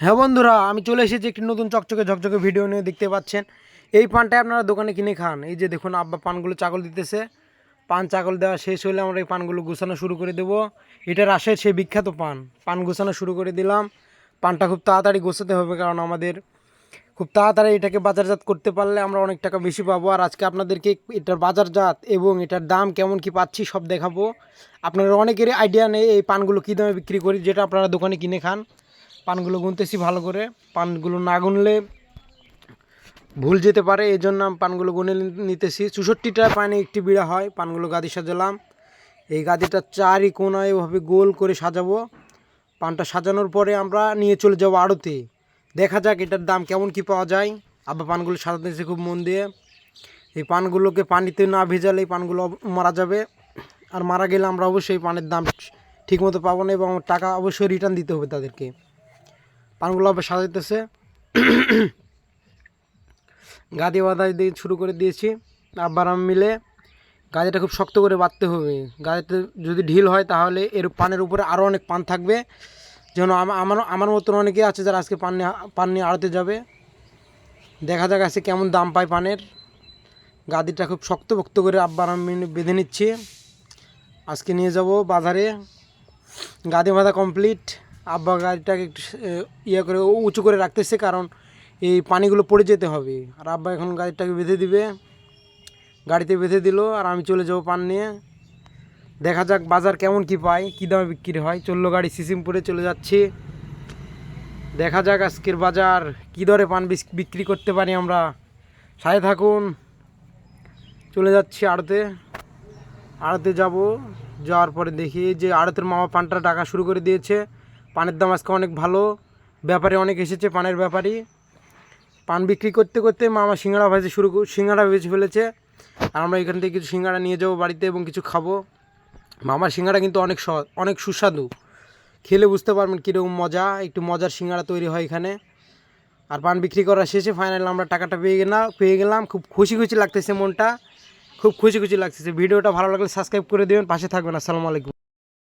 হ্যাঁ বন্ধুরা, আমি চলে এসেছি একটি নতুন চকচকে ঝকঝকে ভিডিও নিয়ে দেখতে পাচ্ছেন। এই পানটা আপনারা দোকানে কিনে খান। এই যে দেখুন, আব্বা পানগুলো চাকল দিতেছে। পান চাকল দেওয়া শেষ হলে আমরা এই পানগুলো গুছানো শুরু করে দেব। এটা রাশের সেই বিখ্যাত পান। পান গুছানো শুরু করে দিলাম। পানটা খুব তাড়াতাড়ি গোছাতে হবে, কারণ আমাদের খুব তাড়াতাড়ি এটাকে বাজারজাত করতে পারলে আমরা অনেক টাকা বেশি পাবো। আর আজকে আপনাদেরকে এটার বাজারজাত এবং এটার দাম কেমন কি পাচ্ছি সব দেখাবো। আপনারা অনেকেরই আইডিয়া নেই এই পানগুলো কী দামে বিক্রি করি, যেটা আপনারা দোকানে কিনে খান। পানগুলো গুনতেছি ভালো করে। পানগুলো না গুনলে ভুল যেতে পারে এই জন্য আমি পানগুলো গুনে নিতেছি। চৌষট্টিটা পানে একটি বিড়া হয়, পানগুলো গাদি সাজালাম। এই গাদিটা চারি কোনায় এভাবে গোল করে সাজাবো। পানটা সাজানোর পরে আমরা নিয়ে চলে যাব আড়তে। দেখা যাক এটার দাম কেমন কি পাওয়া যায়। আবার পানগুলো সাজাতেছে খুব মন দিয়ে। এই পানগুলোকে পানিতে না ভেজালে এই পানগুলো মারা যাবে। আর মারা গেলে আমরা অবশ্যই পানের দাম ঠিকমতো পাবো না এবং টাকা অবশ্যই রিটার্ন দিতে হবে তাদেরকে। পানগুলো আবার সাজাইতেছে। গাদি বাঁধা দিয়ে শুরু করে দিয়েছি। আব্বার আমি মিলে গাদিটা খুব শক্ত করে বাঁধতে হবে। গাদিতে যদি ঢিল হয় তাহলে এর পানের উপরে আরও অনেক পান থাকবে। যেন আমা- আমার আমার মতন অনেকে আছে যারা আজকে পান নিয়ে পান নিয়ে আড়তে যাবে। দেখা যাক আজকে কেমন দাম পায় পানের। গাদিটা খুব শক্ত ভক্ত করে আব্বার আমি বেঁধে নিচ্ছি। আজকে নিয়ে যাব বাজারে। গাদি বাঁধা কমপ্লিট। আব্বা গাড়িটাকে একটু ইয়ে করে উঁচু করে রাখতেছে কারণ এই পানিগুলো পড়ে যেতে হবে। আর আব্বা এখন গাড়িটাকে বেঁধে দিবে। গাড়িতে বেঁধে দিল, আর আমি চলে যাব পান নিয়ে। দেখা যাক বাজার কেমন কি পাই কী দামে বিক্রি হয়। চলল গাড়ি সিসিমপুরে চলে যাচ্ছি। দেখা যাক আজকের বাজার, কী দরে পান বিক্রি করতে পারি আমরা। সাথে থাকুন। চলে যাচ্ছি আড়তে। আড়তে যাব, যাওয়ার পরে দেখি যে আড়তের মামা পানটা টাকা শুরু করে দিয়েছে। পানের দাম আজকে অনেক ভালো, ব্যাপারে অনেক এসেছে পানের ব্যাপারী পান বিক্রি করতে করতে মামা সিঙ্গাড়া ভাজে শুরু সিঙ্গাড়া ভেজে ফেলেছে। আর আমরা এখান থেকে কিছু সিঙ্গাড়া নিয়ে যাব বাড়িতে এবং কিছু খাব। মামার সিঙ্গাড়া কিন্তু অনেক সৎ অনেক সুস্বাদু। খেলে বুঝতে পারবেন কীরকম মজা, একটু মজার সিঙ্গাড়া তৈরি হয় এখানে। আর পান বিক্রি করা শেষে ফাইনাল আমরা টাকাটা পেয়ে গেলাম পেয়ে গেলাম। খুব খুশি খুশি লাগতেছে মনটা। খুব খুশি খুশি লাগতেছে। ভিডিওটা ভালো লাগলে সাবস্ক্রাইব করে দেবেন। পাশে থাকবেন। আসসালামু আলাইকুম।